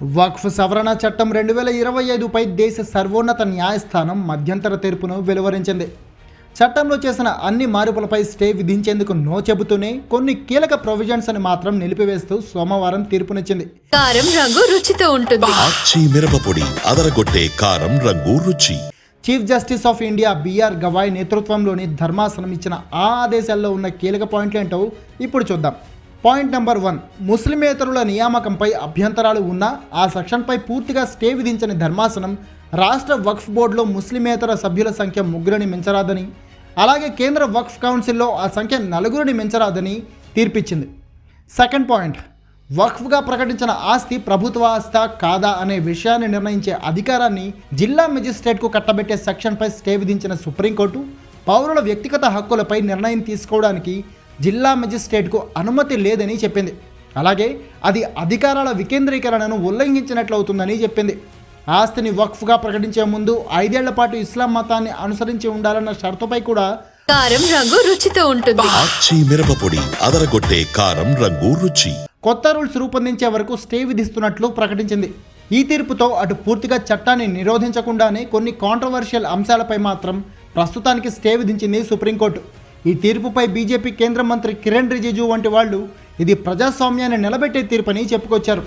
వక్ఫ్ సవరణ చట్టం రెండు వేల ఇరవై ఐదుపై దేశ సర్వోన్నత న్యాయస్థానం మధ్యంతర తీర్పును వెలువరించింది. చట్టంలో చేసిన అన్ని మార్పులపై స్టే విధించేందుకు నో చెబుతూనే కొన్ని కీలక ప్రొవిజన్స్ అని మాత్రం నిలిపివేస్తూ సోమవారం తీర్పునిచ్చింది. కారం రంగు రుచితో ఉంటుంది. ఆచి మిరపపొడి అదరగొట్టే కారం రంగు రుచి. Chief justice of India B R Gavai నేతృత్వంలోని ధర్మాసనం ఇచ్చిన ఆ ఆదేశాల్లో ఉన్న కీలక పాయింట్లు ఏంటో ఇప్పుడు చూద్దాం. పాయింట్ నెంబర్ వన్ ముస్లిమేతరుల నియామకంపై అభ్యంతరాలు ఉన్నా ఆ సెక్షన్పై పూర్తిగా స్టే విధించని ధర్మాసనం రాష్ట్ర వక్ఫ్ బోర్డులో ముస్లిమేతర సభ్యుల సంఖ్య ముగ్గురిని మించరాదని అలాగే కేంద్ర వక్ఫ్ కౌన్సిల్లో ఆ సంఖ్య నలుగురిని మించరాదని తీర్పిచ్చింది. సెకండ్ పాయింట్ వక్ఫ్గా ప్రకటించిన ఆస్తి ప్రభుత్వ ఆస్తా కాదా అనే విషయాన్ని నిర్ణయించే అధికారాన్ని జిల్లా మెజిస్ట్రేట్కు కట్టబెట్టే సెక్షన్పై స్టే విధించిన సుప్రీంకోర్టు పౌరుల వ్యక్తిగత హక్కులపై నిర్ణయం తీసుకోవడానికి జిల్లా మెజిస్ట్రేట్కు అనుమతి లేదని చెప్పింది. అలాగే అది అధికారాల వికేంద్రీకరణను ఉల్లంఘించినట్లవుతుందని చెప్పింది. ఆస్తిని వక్ఫ్గా ప్రకటించే ముందు ఐదేళ్ళ పాటు ఇస్లాం మతాన్ని అనుసరించి ఉండాలన్న షరతుపై కూడా కారం రంగు రుచితో ఉంటుంది. ఆచి మిరపపొడి అదరగొట్టే కారం రంగు రుచి. కొత్త రూల్స్ రూపొందించే వరకు స్టే విధిస్తున్నట్లు ప్రకటించింది. ఈ తీర్పుతో అటు పూర్తిగా చట్టాన్ని నిరోధించకుండానే కొన్ని కాంట్రవర్షియల్ అంశాలపై మాత్రం ప్రస్తుతానికి స్టే విధించింది సుప్రీంకోర్టు. ఈ తీర్పుపై బీజేపీ కేంద్ర మంత్రి కిరణ్ రిజిజు వంటి వాళ్ళు ఇది ప్రజాస్వామ్యాన్ని నిలబెట్టే తీర్పని చెప్పుకొచ్చారు.